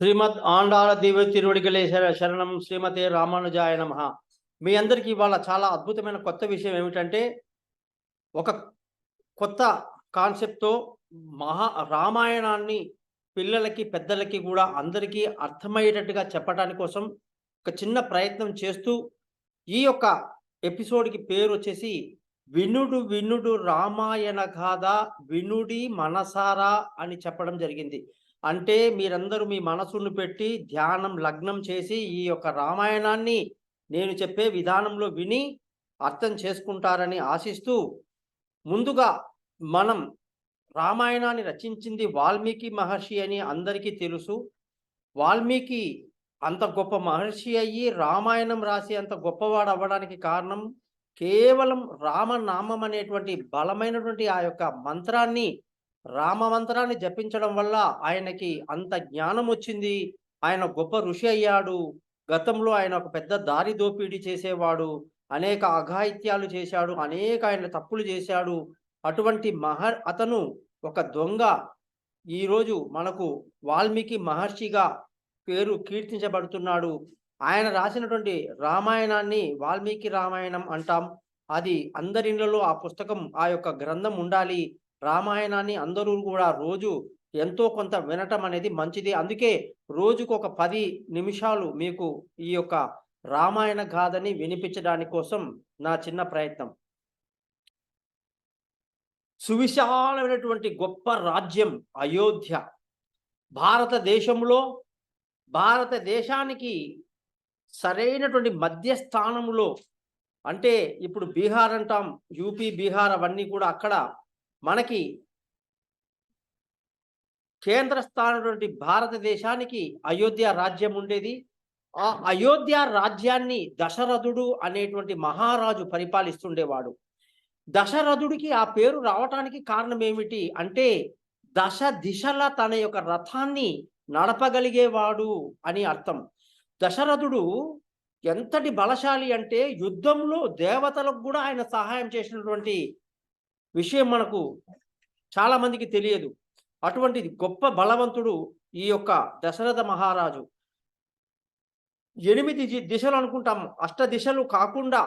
శ్రీమద్ ఆండాల దివ్య తిరువడిగలే శర- శరణం శ్రీమతే రామానుజాయ నమ. మీ అందరికీ ఇవాళ చాలా అద్భుతమైన కొత్త విషయం ఏమిటంటే ఒక కొత్త కాన్సెప్ట్తో మహా రామాయణాన్ని పిల్లలకి పెద్దలకి కూడా అందరికీ అర్థమయ్యేటట్టుగా చెప్పడానికి కోసం ఒక చిన్న ప్రయత్నం చేస్తూ ఈ యొక్క ఎపిసోడ్కి పేరు వచ్చేసి వినుడు వినుడు రామాయణ గాథ వినుడి మనసారా అని చెప్పడం జరిగింది. అంటే మీరందరూ మీ మనసును పెట్టి ధ్యానం లగ్నం చేసి ఈ యొక్క రామాయణాన్ని నేను చెప్పే విధానంలో విని అర్థం చేసుకుంటారని ఆశిస్తూ ముందుగా మనం రామాయణాన్ని రచించింది వాల్మీకి మహర్షి అని అందరికీ తెలుసు. వాల్మీకి అంత గొప్ప మహర్షి అయ్యి రామాయణం రాసి అంత గొప్పవాడు అవ్వడానికి కారణం కేవలం రామనామం అనేటువంటి బలమైనటువంటి ఆ యొక్క మంత్రాన్ని రామమంత్రాన్ని జపించడం వల్ల ఆయనకి అంత జ్ఞానం వచ్చింది. ఆయన గొప్ప ఋషి అయ్యాడు. గతంలో ఆయన ఒక పెద్ద దారి దోపిడీ చేసేవాడు. అనేక అఘాయిత్యాలు చేశాడు. అనేక ఆయన తప్పులు చేశాడు. అటువంటి మహ అతను ఒక దొంగ. ఈరోజు మనకు వాల్మీకి మహర్షిగా పేరు కీర్తించబడుతున్నాడు. ఆయన రాసినటువంటి రామాయణాన్ని వాల్మీకి రామాయణం అంటాం. అది అందరిలో ఆ పుస్తకం ఆ యొక్క గ్రంథం ఉండాలి. రామాయణాన్ని అందరూ కూడా రోజు ఎంతో కొంత వినటం అనేది మంచిది. అందుకే రోజుకు ఒక పది నిమిషాలు మీకు ఈ యొక్క రామాయణ గాథని వినిపించడానికి కోసం నా చిన్న ప్రయత్నం. సువిశాలమైనటువంటి గొప్ప రాజ్యం అయోధ్య. భారతదేశంలో భారతదేశానికి సరైనటువంటి మధ్యస్థానంలో అంటే ఇప్పుడు బీహార్ అంటాం యూపీ బీహార్ అవన్నీ కూడా అక్కడ మనకి కేంద్ర స్థానటువంటి భారతదేశానికి అయోధ్య రాజ్యం ఉండేది. ఆ అయోధ్య రాజ్యాన్ని దశరథుడు అనేటువంటి మహారాజు పరిపాలిస్తుండేవాడు. దశరథుడికి ఆ పేరు రావటానికి కారణం ఏమిటి అంటే దశ దిశల తన యొక్క రథాన్ని నడపగలిగేవాడు అని అర్థం. దశరథుడు ఎంతటి బలశాలి అంటే యుద్ధంలో దేవతలకు కూడా ఆయన సహాయం చేసినటువంటి విషయం మనకు చాలామందికి తెలియదు. అటువంటి గొప్ప బలవంతుడు ఈ యొక్క దశరథ మహారాజు. ఎనిమిది దిశలు అనుకుంటాం అష్ట దిశలు కాకుండా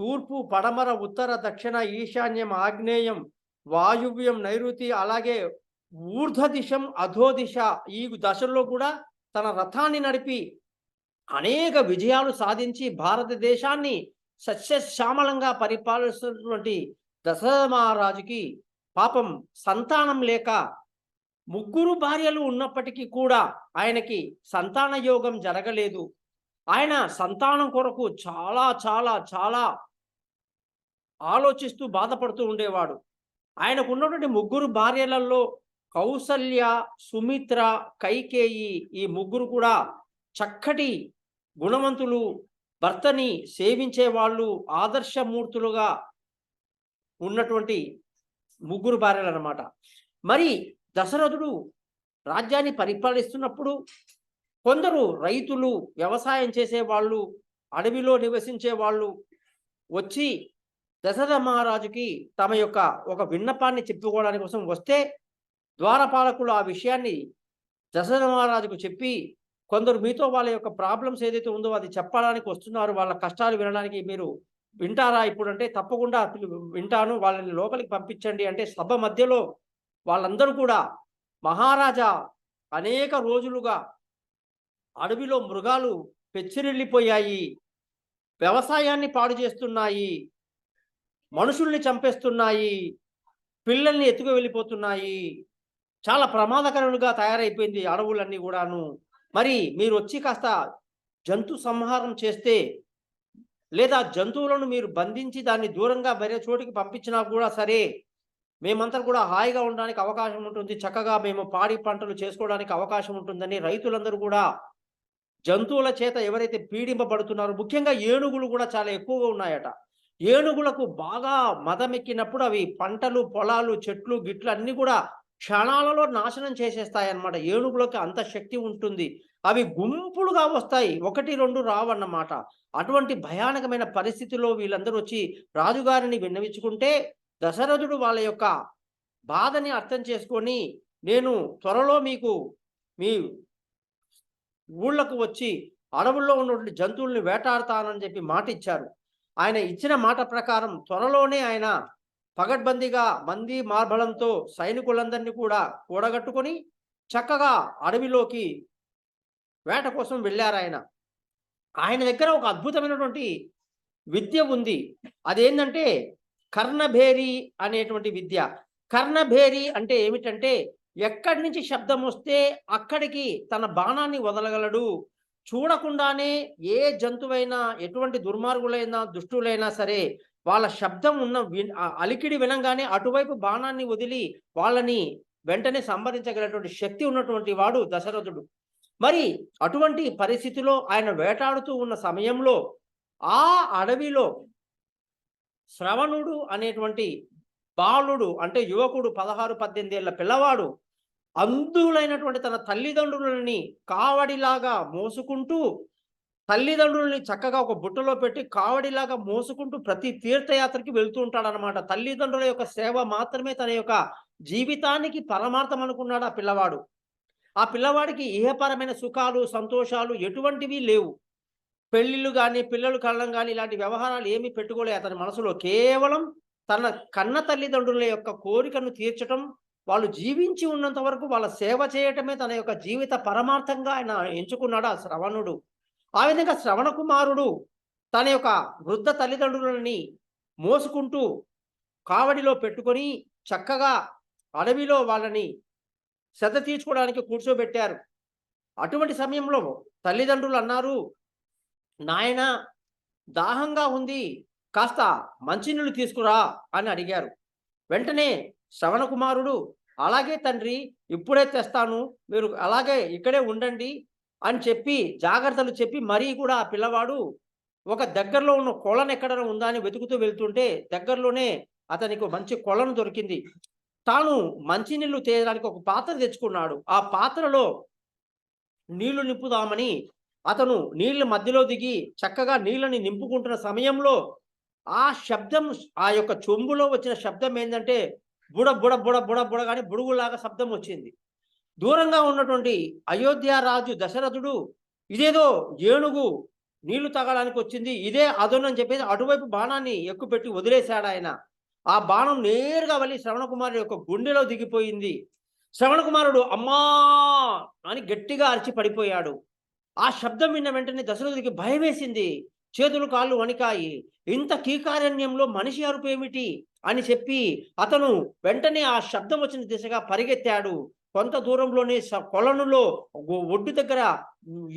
తూర్పు పడమర ఉత్తర దక్షిణ ఈశాన్యం ఆగ్నేయం వాయువ్యం నైరుతి అలాగే ఊర్ధ్వ దిశం అధో దిశ ఈ దశల్లో కూడా తన రథాన్ని నడిపి అనేక విజయాలు సాధించి భారతదేశాన్ని సస్యశ్యామలంగా పరిపాలిస్తున్నటువంటి దశరథ మహారాజుకి పాపం సంతానం లేక ముగ్గురు భార్యలు ఉన్నప్పటికీ కూడా ఆయనకి సంతాన యోగం జరగలేదు. ఆయన సంతానం కొరకు చాలా చాలా చాలా ఆలోచిస్తూ బాధపడుతూ ఉండేవాడు. ఆయనకు ఉన్నటువంటి ముగ్గురు భార్యలలో కౌసల్య సుమిత్ర కైకేయి ఈ ముగ్గురు కూడా చక్కటి గుణవంతులు భర్తని సేవించే వాళ్ళు ఆదర్శమూర్తులుగా ఉన్నటువంటి ముగ్గురు భార్యలు అనమాట మరి దశరథుడు రాజ్యాన్ని పరిపాలిస్తున్నప్పుడు కొందరు రైతులు వ్యవసాయం చేసే వాళ్ళు అడవిలో నివసించే వాళ్ళు వచ్చి దశరథ మహారాజుకి తమ యొక్క ఒక విన్నపాన్ని చెప్పుకోవడానికి కోసం వస్తే ద్వారపాలకులు ఆ విషయాన్ని దశరథ మహారాజుకు చెప్పి కొందరు మీతో వాళ్ళ యొక్క ప్రాబ్లమ్స్ ఏదైతే ఉందో అది చెప్పడానికి వస్తున్నారు వాళ్ళ కష్టాలు వినడానికి మీరు వింటారా ఇప్పుడు అంటే తప్పకుండా వింటాను. వాళ్ళని లోపలికి పంపించండి అంటే సభ మధ్యలో వాళ్ళందరూ కూడా మహారాజా అనేక రోజులుగా అడవిలో మృగాలు పెచ్చిరెళ్ళిపోయాయి వ్యవసాయాన్ని పాడు చేస్తున్నాయి. మనుషుల్ని చంపేస్తున్నాయి. పిల్లల్ని ఎత్తుకు వెళ్ళిపోతున్నాయి. చాలా ప్రమాదకరంగా తయారైపోయింది అడవులన్నీ కూడాను. మరి మీరు వచ్చి కాస్త జంతు సంహారం చేస్తే లేదా జంతువులను మీరు బంధించి దాన్ని దూరంగా వేరే చోటికి పంపించినా కూడా సరే మేమంతా కూడా హాయిగా ఉండడానికి అవకాశం ఉంటుంది. చక్కగా మేము పాడి పంటలు చేసుకోవడానికి అవకాశం ఉంటుందని రైతులందరూ కూడా జంతువుల చేత ఎవరైతే పీడింపబడుతున్నారో ముఖ్యంగా ఏనుగులు కూడా చాలా ఎక్కువగా ఉన్నాయట. ఏనుగులకు బాగా మదమెక్కినప్పుడు అవి పంటలు పొలాలు చెట్లు గిట్లు అన్నీ కూడా క్షణాలలో నాశనం చేసేస్తాయి అన్నమాట ఏనుగులకి అంత శక్తి ఉంటుంది. అవి గుంపులుగా వస్తాయి. ఒకటి రెండు రావన్నమాట. అటువంటి భయానకమైన పరిస్థితిలో వీళ్ళందరూ వచ్చి రాజుగారిని విన్నవించుకుంటే దశరథుడు వాళ్ళ యొక్క బాధని అర్థం చేసుకొని నేను త్వరలో మీకు మీ ఊళ్ళకు వచ్చి అడవుల్లో ఉన్నటువంటి జంతువుల్ని వేటాడతానని చెప్పి మాట ఇచ్చారు ఆయన ఇచ్చిన మాట ప్రకారం త్వరలోనే ఆయన పగడ్బందీగా మంది మార్బలంతో సైనికులందరినీ కూడా కూడగట్టుకొని చక్కగా అడవిలోకి వేట కోసం వెళ్ళారు ఆయన. ఆయన దగ్గర ఒక అద్భుతమైనటువంటి విద్య ఉంది. అదేంటంటే కర్ణభేరి అనేటువంటి విద్య. కర్ణభేరి అంటే ఏమిటంటే ఎక్కడి నుంచి శబ్దం వస్తే అక్కడికి తన బాణాన్ని వదలగలడు. చూడకుండానే ఏ జంతువైనా ఎటువంటి దుర్మార్గులైనా దుష్టులైనా సరే వాళ్ళ శబ్దం ఉన్న అలికిడి వినంగానే అటువైపు బాణాన్ని వదిలి వాళ్ళని వెంటనే సంహరించగలటువంటి శక్తి ఉన్నటువంటి వాడు దశరథుడు. మరి అటువంటి పరిస్థితిలో ఆయన వేటాడుతూ ఉన్న సమయంలో ఆ అడవిలో శ్రవణుడు అనేటువంటి బాలుడు అంటే యువకుడు పదహారు పద్దెనిమిది ఏళ్ళ పిల్లవాడు అంధులైనటువంటి తన తల్లిదండ్రులని కావడిలాగా మోసుకుంటూ తల్లిదండ్రుల్ని చక్కగా ఒక బుట్టలో పెట్టి కావడిలాగా మోసుకుంటూ ప్రతి తీర్థయాత్రకి వెళ్తూ ఉంటాడనమాట తల్లిదండ్రుల యొక్క సేవ మాత్రమే తన యొక్క జీవితానికి పరమార్థం అనుకున్నాడు ఆ పిల్లవాడు. ఆ పిల్లవాడికి ఇహపరమైన సుఖాలు సంతోషాలు ఎటువంటివి లేవు. పెళ్ళిళ్ళు కానీ పిల్లలు కళ్ళం కానీ ఇలాంటి వ్యవహారాలు ఏమీ పెట్టుకోలే అతని మనసులో. కేవలం తన కన్న తల్లిదండ్రుల యొక్క కోరికను తీర్చటం వాళ్ళు జీవించి ఉన్నంత వరకు వాళ్ళ సేవ చేయటమే తన యొక్క జీవిత పరమార్థంగా ఆయన ఎంచుకున్నాడు ఆ శ్రవణుడు. ఆ విధంగా శ్రవణ కుమారుడు తన యొక్క వృద్ధ తల్లిదండ్రులని మోసుకుంటూ కావడిలో పెట్టుకొని చక్కగా అడవిలో వాళ్ళని శ్రద్ధ తీర్చుకోవడానికి కూర్చోబెట్టారు. అటువంటి సమయంలో తల్లిదండ్రులు అన్నారు నాయన దాహంగా ఉంది కాస్త మంచినీళ్ళు తీసుకురా అని అడిగారు. వెంటనే శ్రవణ కుమారుడు అలాగే తండ్రి ఇప్పుడే తెస్తాను మీరు అలాగే ఇక్కడే ఉండండి అని చెప్పి జాగ్రత్తలు చెప్పి మరీ కూడా ఆ పిల్లవాడు ఒక దగ్గరలో ఉన్న కొలను ఎక్కడ ఉందా అని వెతుకుతూ వెళ్తుంటే దగ్గరలోనే అతనికి మంచి కొలను దొరికింది. తాను మంచినీళ్ళు తేయడానికి ఒక పాత్ర తెచ్చుకున్నాడు. ఆ పాత్రలో నీళ్ళు నింపుదామని అతను నీళ్ళ మధ్యలో దిగి చక్కగా నీళ్ళని నింపుకుంటున్న సమయంలో ఆ శబ్దం ఆ యొక్క చెంబులో వచ్చిన శబ్దం ఏంటంటే బుడ బుడ బుడ బుడ బుడ కానీ బుడుగులాగా శబ్దం వచ్చింది. దూరంగా ఉన్నటువంటి అయోధ్య రాజు దశరథుడు ఇదేదో ఏనుగు నీళ్ళు తాగడానికి వచ్చింది. ఇదే అదోనని చెప్పేసి అటువైపు బాణాన్ని ఎక్కుపెట్టి వదిలేశాడు ఆయన ఆ బాణం నేరుగా వెళ్ళి శ్రవణ కుమారుడు యొక్క గుండెలో దిగిపోయింది. శ్రవణ కుమారుడు అమ్మా! అని గట్టిగా అరిచి పడిపోయాడు. ఆ శబ్దం విన్న వెంటనే దశరథుడికి భయం వేసింది. చేతులు కాళ్ళు వణికాయి. ఇంత కీకారణ్యంలో మనిషి అరుపు ఏమిటి అని చెప్పి అతను వెంటనే ఆ శబ్దం వచ్చిన దిశగా పరిగెత్తాడు. కొంత దూరంలోనే కొలనులో ఒడ్డు దగ్గర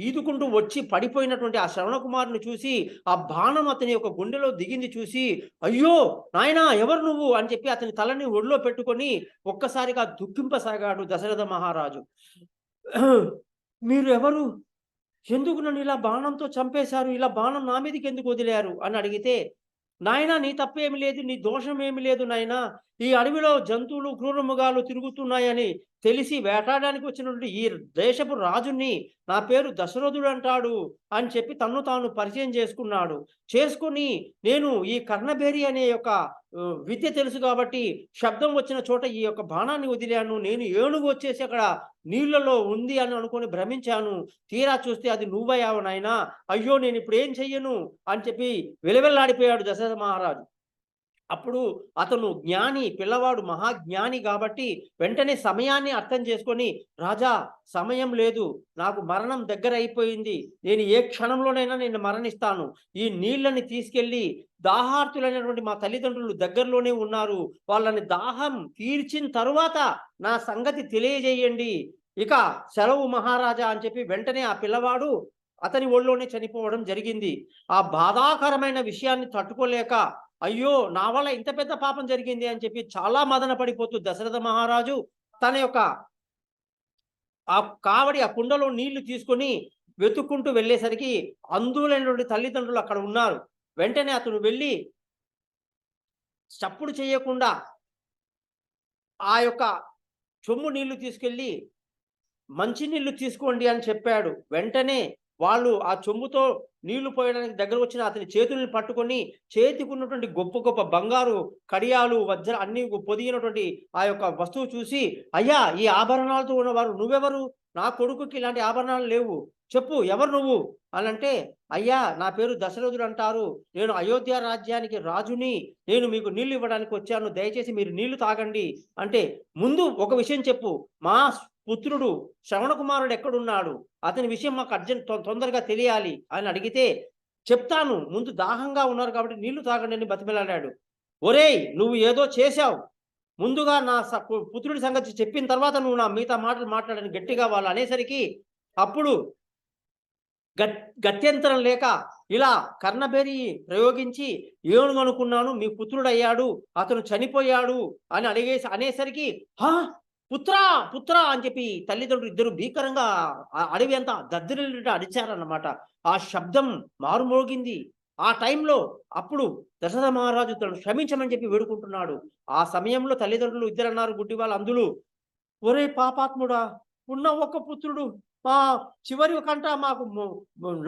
ఈదుకుంటూ వచ్చి పడిపోయినటువంటి ఆ శ్రవణ కుమారుని చూసి ఆ బాణం అతని యొక్క గుండెలో దిగింది చూసి అయ్యో! నాయనా ఎవరు నువ్వు? అని చెప్పి అతని తలని ఒడిలో పెట్టుకొని ఒక్కసారిగా దుఃఖింపసాగాడు దశరథ మహారాజు. మీరు ఎవరు? ఎందుకు నన్ను ఇలా బాణంతో చంపేశారు? ఇలా బాణం నా మీదకి ఎందుకు వదిలారు? అని అడిగితే నాయనా నీ తప్పేమి లేదు నీ దోషం ఏమి లేదు నాయనా. ఈ అడవిలో జంతువులు క్రూరముగాలు తిరుగుతున్నాయని తెలిసి వేటాడడానికి వచ్చినటువంటి ఈ దేశపు రాజుని నా పేరు దశరథుడు అంటాడు అని చెప్పి తన్ను తాను పరిచయం చేసుకున్నాడు. చేసుకుని నేను ఈ కర్ణభేరి అనే యొక్క విద్య తెలుసు కాబట్టి శబ్దం వచ్చిన చోట ఈ యొక్క బాణాన్ని వదిలాను. నేను ఏనుగు వచ్చేసి అక్కడ నీళ్ళలో ఉంది అని అనుకొని భ్రమించాను. తీరా చూస్తే అది నువ్వయ్యావు నాయనా. అయ్యో నేను ఇప్పుడు ఏం చెయ్యను? అని చెప్పి వెలవెల్లాడిపోయాడు దశరథ మహారాజు. అప్పుడు అతను జ్ఞాని పిల్లవాడు మహాజ్ఞాని కాబట్టి వెంటనే సమయాన్ని అర్థం చేసుకొని రాజా సమయం లేదు. నాకు మరణం దగ్గర అయిపోయింది. నేను ఏ క్షణంలోనైనా నేను మరణిస్తాను. ఈ నీళ్ళని తీసుకెళ్ళి దాహార్తులైనటువంటి మా తల్లిదండ్రులు దగ్గరలోనే ఉన్నారు. వాళ్ళని దాహం తీర్చిన తరువాత నా సంగతి తెలియజేయండి. ఇక సెలవు మహారాజా అని చెప్పి వెంటనే ఆ పిల్లవాడు అతని ఒళ్ళోనే చనిపోవడం జరిగింది. ఆ బాధాకరమైన విషయాన్ని తట్టుకోలేక అయ్యో నా వల్ల ఇంత పెద్ద పాపం జరిగింది అని చెప్పి చాలా మదన పడిపోతూ దశరథ మహారాజు తన యొక్క ఆ కావడి ఆ కుండలో నీళ్ళు తీసుకొని వెతుక్కుంటూ వెళ్ళేసరికి అందులైనటువంటి తల్లిదండ్రులు అక్కడ ఉన్నారు. వెంటనే అతను వెళ్ళి చప్పుడు చేయకుండా ఆ యొక్క చొమ్ము నీళ్ళు తీసుకెళ్ళి మంచి నీళ్ళు తీసుకోండి అని చెప్పాడు. వెంటనే వాళ్ళు ఆ చొమ్ముతో నీళ్ళు పోయడానికి దగ్గర వచ్చిన అతని చేతుల్ని పట్టుకొని చేతికి ఉన్నటువంటి గొప్ప గొప్ప బంగారు కడియాలు వజ్ర అన్ని పొదిగినటువంటి ఆ యొక్క వస్తువు చూసి అయ్యా ఈ ఆభరణాలతో ఉన్నవారు నువ్వెవరు? నా కొడుకుకి ఇలాంటి ఆభరణాలు లేవు. చెప్పు ఎవరు నువ్వు? అని అంటే అయ్యా నా పేరు దశరథుడు అంటారు. నేను అయోధ్య రాజ్యానికి రాజుని. నేను మీకు నీళ్ళు ఇవ్వడానికి వచ్చాను. దయచేసి మీరు నీళ్ళు తాగండి. అంటే ముందు ఒక విషయం చెప్పు. మా పుత్రుడు శ్రవణ కుమారుడు ఎక్కడున్నాడు? అతని విషయం మాకు అర్జెంట్ తొందరగా తెలియాలి అని అడిగితే చెప్తాను ముందు దాహంగా ఉన్నారు కాబట్టి నీళ్ళు తాగండి అని బతిమిలాడాడు. ఒరేయ్ నువ్వు ఏదో చేశావు. ముందుగా నా స- పుత్రుడి సంగతి చెప్పిన తర్వాత నువ్వు నా మిగతా మాటలు మాట్లాడని గట్టిగా వాళ్ళు అనేసరికి అప్పుడు గత్యంతరం లేక ఇలా కర్ణబేరి ప్రయోగించి ఏమను అనుకున్నాను మీ పుత్రుడు అయ్యాడు అతను చనిపోయాడు అని అడిగేసి అనేసరికి హా పుత్రా పుత్రా అని చెప్పి తల్లిదండ్రులు ఇద్దరు భీకరంగా ఆ అడవి అంతా దద్దరిల్లుట అడిచారన్నమాట ఆ శబ్దం మారుమోగింది ఆ టైంలో అప్పుడు దశరథ మహారాజు తను క్షమించమని చెప్పి వేడుకుంటున్నాడు. ఆ సమయంలో తల్లిదండ్రులు ఇద్దరు అన్నారు గుడ్డి వాళ్ళు అందులు ఒరే పాపాత్ముడా ఉన్న ఒక పుత్రుడు మా చివరి కంట మాకు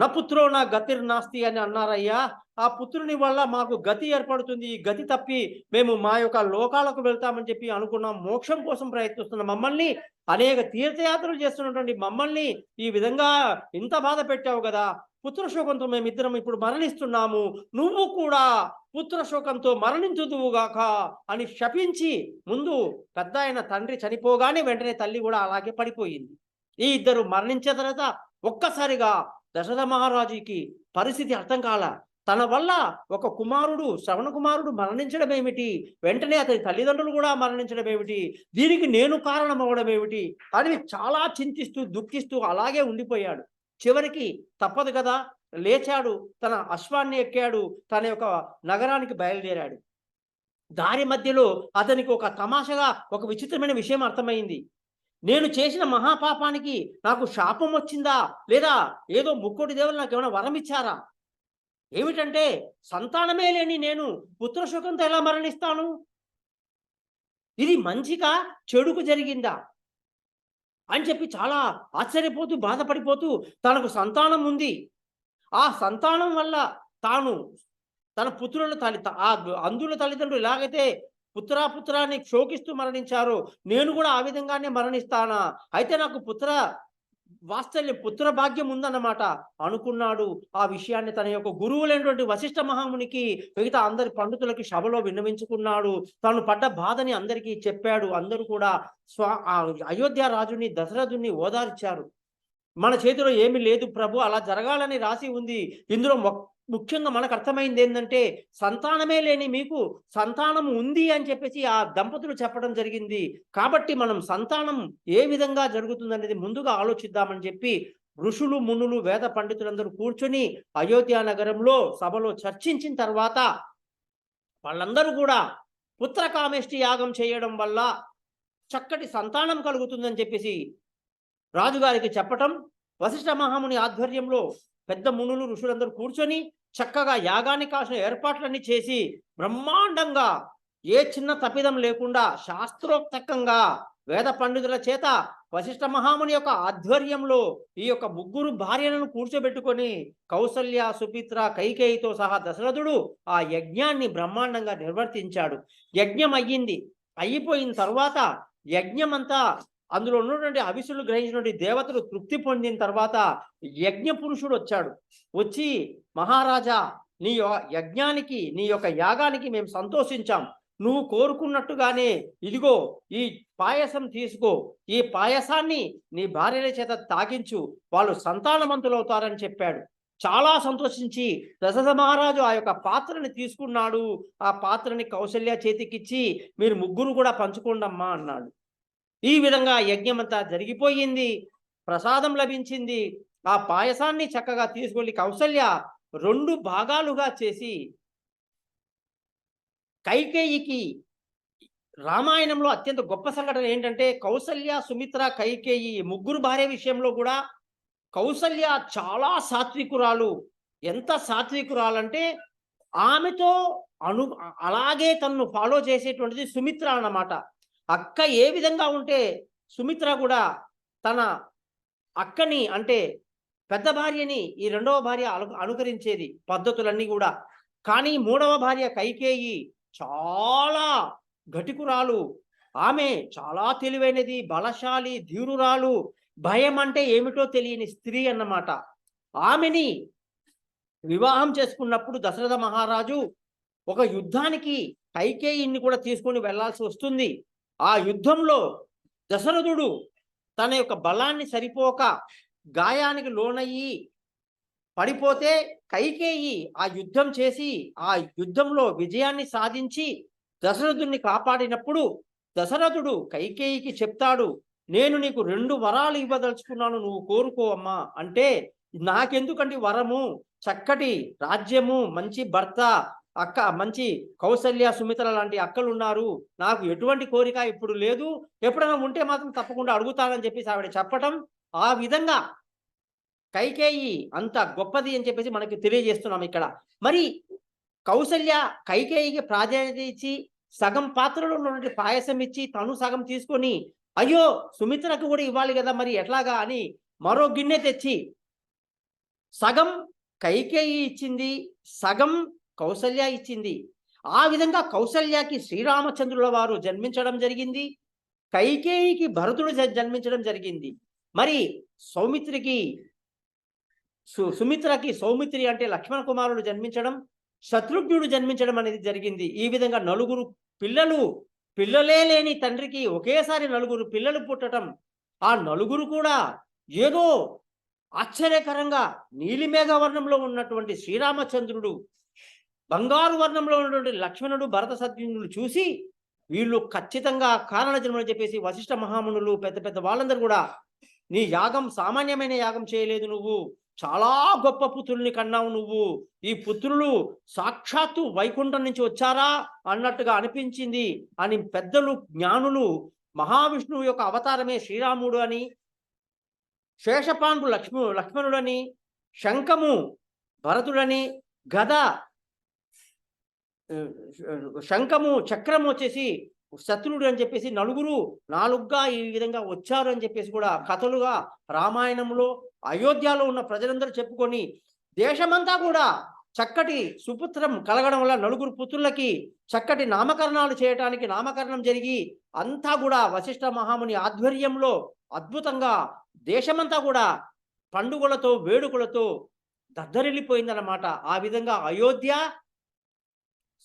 నా పుత్రో నా గతిర్ నాస్తి అని అన్నారయ్యా. ఆ పుత్రుని వల్ల మాకు గతి ఏర్పడుతుంది. ఈ గతి తప్పి మేము మా యొక్క లోకాలకు వెళ్తామని చెప్పి అనుకున్నాం. మోక్షం కోసం ప్రయత్నిస్తున్న మమ్మల్ని అనేక తీర్థయాత్రలు చేస్తున్నటువంటి మమ్మల్ని ఈ విధంగా ఇంత బాధ పెట్టావు కదా. పుత్రశోకంతో మేమిద్దరం ఇప్పుడు మరణిస్తున్నాము. నువ్వు కూడా పుత్రశోకంతో మరణించుదువుగాక అని శపించి ముందు పెద్ద ఆయన తండ్రి చనిపోగానే వెంటనే తల్లి కూడా అలాగే పడిపోయింది. ఈ ఇద్దరు మరణించిన తర్వాత ఒక్కసారిగా దశరథ మహారాజుకి పరిస్థితి అర్థం కాల. తన వల్ల ఒక కుమారుడు శ్రవణ కుమారుడు మరణించడం ఏమిటి? వెంటనే అతని తల్లిదండ్రులు కూడా మరణించడం ఏమిటి? దీనికి నేను కారణం అవ్వడం ఏమిటి? అని చాలా చింతిస్తూ దుఃఖిస్తూ అలాగే ఉండిపోయాడు. చివరికి తప్పదు కదా లేచాడు తన అశ్వాన్ని ఎక్కాడు తన యొక్క నగరానికి బయలుదేరాడు. దారి మధ్యలో అతనికి ఒక తమాషగా ఒక విచిత్రమైన విషయం అర్థమైంది. నేను చేసిన మహాపాపానికి నాకు శాపం వచ్చిందా? లేదా ఏదో ముక్కోటి దేవులు నాకు ఏమైనా వరం ఇచ్చారా? ఏమిటంటే సంతానమే లేని నేను పుత్రశోకంతో ఎలా మరణిస్తాను? ఇది మంచిగా చెడుకు జరిగిందా? అని చెప్పి చాలా ఆశ్చర్యపోతూ బాధపడిపోతూ తనకు సంతానం ఉంది. ఆ సంతానం వల్ల తాను తన పుత్రుల తల్లి ఆ అందుల తల్లిదండ్రులు ఎలాగైతే పుత్రా పుత్రాన్ని మరణించారో నేను కూడా ఆ విధంగానే మరణిస్తానా? అయితే నాకు పుత్ర వాత్సల్య పుత్ర భాగ్యం ఉందన్నమాట. అనుకున్నాడు. ఆ విషయాన్ని తన యొక్క గురువులైనటువంటి వశిష్ఠ మహామునికి మిగతా అందరి పండితులకి సభలో విన్నవించుకున్నాడు. తాను పడ్డ బాధని అందరికీ చెప్పాడు. అందరూ కూడా స్వా ఆ అయోధ్య రాజుని దశరథుని ఓదార్చారు. మన చేతిలో ఏమీ లేదు ప్రభు. అలా జరగాలని రాసి ఉంది. ఇందులో ముఖ్యంగా మనకు అర్థమైంది ఏంటంటే సంతానమే లేని మీకు సంతానం ఉంది అని చెప్పేసి ఆ దంపతులు చెప్పడం జరిగింది. కాబట్టి మనం సంతానం ఏ విధంగా జరుగుతుందనేది ముందుగా ఆలోచిద్దామని చెప్పి ఋషులు మునులు వేద పండితులందరూ కూర్చొని అయోధ్య నగరంలో సభలో చర్చించిన తర్వాత వాళ్ళందరూ కూడా పుత్రకామేష్టి యాగం చేయడం వల్ల చక్కటి సంతానం కలుగుతుందని చెప్పేసి రాజుగారికి చెప్పటం వశిష్ఠ మహాముని ఆధ్వర్యంలో పెద్ద మునులు ఋషులందరూ కూర్చొని చక్కగా యాగానికి కాసిన ఏర్పాట్లన్నీ చేసి బ్రహ్మాండంగా ఏ చిన్న తప్పిదం లేకుండా శాస్త్రోక్తకంగా వేద పండితుల చేత వశిష్ఠ మహాముని యొక్క ఆధ్వర్యంలో ఈ యొక్క ముగ్గురు భార్యలను కూర్చోబెట్టుకొని కౌసల్య సుపిత్ర కైకేయితో సహా దశరథుడు ఆ యజ్ఞాన్ని బ్రహ్మాండంగా నిర్వర్తించాడు. యజ్ఞం అయ్యింది. అయిపోయిన తర్వాత యజ్ఞమంతా అందులో ఉన్నటువంటి అవిసులు గ్రహించినటువంటి దేవతలు తృప్తి పొందిన తర్వాత యజ్ఞ పురుషుడు వచ్చాడు. వచ్చి మహారాజా నీ యజ్ఞానికి నీ యొక్క యాగానికి మేము సంతోషించాం. నువ్వు కోరుకున్నట్టుగానే ఇదిగో ఈ పాయసం తీసుకో. ఈ పాయసాన్ని నీ భార్యల చేత తాగించు. వాళ్ళు సంతానవంతులవుతారని చెప్పాడు. చాలా సంతోషించి దశరథ మహారాజు ఆ యొక్క పాత్రని తీసుకున్నాడు. ఆ పాత్రని కౌశల్య చేతికిచ్చి మీరు ముగ్గురు కూడా పంచుకోండమ్మా అన్నాడు. ఈ విధంగా యజ్ఞమంతా జరిగిపోయింది. ప్రసాదం లభించింది. ఆ పాయసాన్ని చక్కగా తీసుకెళ్ళి కౌసల్య రెండు భాగాలుగా చేసి కైకేయికి రామాయణంలో అత్యంత గొప్ప సంఘటన ఏంటంటే కౌసల్య సుమిత్ర కైకేయి ముగ్గురు భార్య విషయంలో కూడా కౌసల్య చాలా సాత్వికురాలు. ఎంత సాత్వికురాలంటే ఆమెతో అను అలాగే తనను ఫాలో చేసేటువంటిది సుమిత్ర అన్నమాట. అక్క ఏ విధంగా ఉంటే సుమిత్ర కూడా తన అక్కని అంటే పెద్ద భార్యని ఈ రెండవ భార్య అనుకరించేది పద్ధతులన్నీ కూడా. కానీ మూడవ భార్య కైకేయి చాలా ఘటికురాలు. ఆమె చాలా తెలివైనది బలశాలి ధీరురాలు. భయం అంటే ఏమిటో తెలియని స్త్రీ అన్నమాట. ఆమెని వివాహం చేసుకున్నప్పుడు దశరథ మహారాజు ఒక యుద్ధానికి కైకేయిని కూడా తీసుకొని వెళ్ళాల్సి వస్తుంది. ఆ యుద్ధంలో దశరథుడు తన యొక్క బలాన్ని సరిపోక గాయానికి లోనయ్యి పడిపోతే కైకేయి ఆ యుద్ధం చేసి ఆ యుద్ధంలో విజయాన్ని సాధించి దశరథుడిని కాపాడినప్పుడు దశరథుడు కైకేయికి చెప్తాడు నేను నీకు రెండు వరాలు ఇవ్వదలుచుకున్నాను నువ్వు కోరుకో అమ్మా. అంటే నాకెందుకండి వరము? చక్కటి రాజ్యము మంచి భర్త అక్క మంచి కౌసల్య సుమిత్ర లాంటి అక్కలు ఉన్నారు నాకు ఎటువంటి కోరిక ఇప్పుడు లేదు. ఎప్పుడైనా ఉంటే మాత్రం తప్పకుండా అడుగుతానని చెప్పేసి ఆవిడ చెప్పటం ఆ విధంగా కైకేయి అంత గొప్పది అని చెప్పేసి మనకి తెలియజేస్తున్నాం ఇక్కడ. మరి కౌసల్య కైకేయికి ప్రాధాన్యత ఇచ్చి సగం పాత్రలో ఉన్నటువంటి పాయసం ఇచ్చి తను సగం తీసుకొని అయ్యో సుమిత్రకు కూడా ఇవ్వాలి కదా మరి ఎట్లాగా అని మరో గిన్నె తెచ్చి సగం కైకేయి ఇచ్చింది సగం కౌసల్య ఇచ్చింది. ఆ విధంగా కౌసల్యకి శ్రీరామచంద్రుల వారు జన్మించడం జరిగింది. కైకేయికి భరతుడు జ- జన్మించడం జరిగింది. మరి సౌమిత్రికి సు సుమిత్రకి సౌమిత్రి అంటే లక్ష్మణ కుమారుడు జన్మించడం శత్రుఘ్నుడు జన్మించడం అనేది జరిగింది. ఈ విధంగా నలుగురు పిల్లలు పిల్లలే లేని తండ్రికి ఒకేసారి నలుగురు పిల్లలు పుట్టడం ఆ నలుగురు కూడా ఏదో ఆశ్చర్యకరంగా నీలిమేఘవర్ణంలో ఉన్నటువంటి శ్రీరామచంద్రుడు బంగారు వర్ణంలో ఉన్నటువంటి లక్ష్మణుడు భరత సత్యుడు చూసి వీళ్ళు ఖచ్చితంగా కారణ జన్మని చెప్పేసి వశిష్ఠ మహామునులు పెద్ద పెద్ద వాళ్ళందరూ కూడా నీ యాగం సామాన్యమైన యాగం చేయలేదు నువ్వు. చాలా గొప్ప పుత్రుల్ని కన్నావు నువ్వు. ఈ పుత్రులు సాక్షాత్తు వైకుంఠం నుంచి వచ్చారా అన్నట్టుగా అనిపించింది అని పెద్దలు జ్ఞానులు మహావిష్ణువు యొక్క అవతారమే శ్రీరాముడు అని శేషపాండు లక్ష్మ లక్ష్మణుడని శంఖము భరతుడని గద శంఖము చక్రము వచ్చేసి శత్రుడు అని చెప్పేసి నలుగురు నాలుగుగా ఈ విధంగా వచ్చారు అని చెప్పేసి కూడా కథలుగా రామాయణంలో అయోధ్యలో ఉన్న ప్రజలందరూ చెప్పుకొని దేశమంతా కూడా చక్కటి సుపుత్రం కలగడం వల్ల నలుగురు పుత్రులకి చక్కటి నామకరణాలు చేయటానికి నామకరణం జరిగి అంతా కూడా వశిష్ఠ మహాముని ఆధ్వర్యంలో అద్భుతంగా దేశమంతా కూడా పండుగలతో వేడుకలతో దద్దరిల్లిపోయిందన్నమాట. ఆ విధంగా అయోధ్య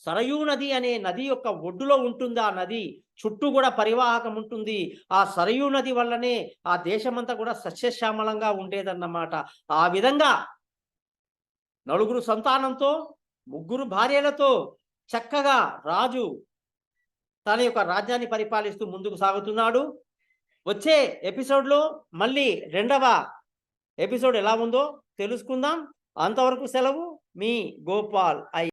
సరయూ నది అనే నది యొక్క ఒడ్డులో ఉంటుంది ఆ నది? చుట్టూ కూడా పరివాహకం ఉంటుంది. ఆ సరయూ నది వల్లనే ఆ దేశమంతా కూడా సస్యశ్యామలంగా ఉండేదన్నమాట. ఆ విధంగా నలుగురు సంతానంతో ముగ్గురు భార్యలతో చక్కగా రాజు తన యొక్క రాజ్యాన్ని పరిపాలిస్తూ ముందుకు సాగుతున్నాడు. వచ్చే ఎపిసోడ్లో మళ్ళీ రెండవ ఎపిసోడ్ ఎలా ఉందో తెలుసుకుందాం. అంతవరకు సెలవు. మీ గోపాల్ ఐ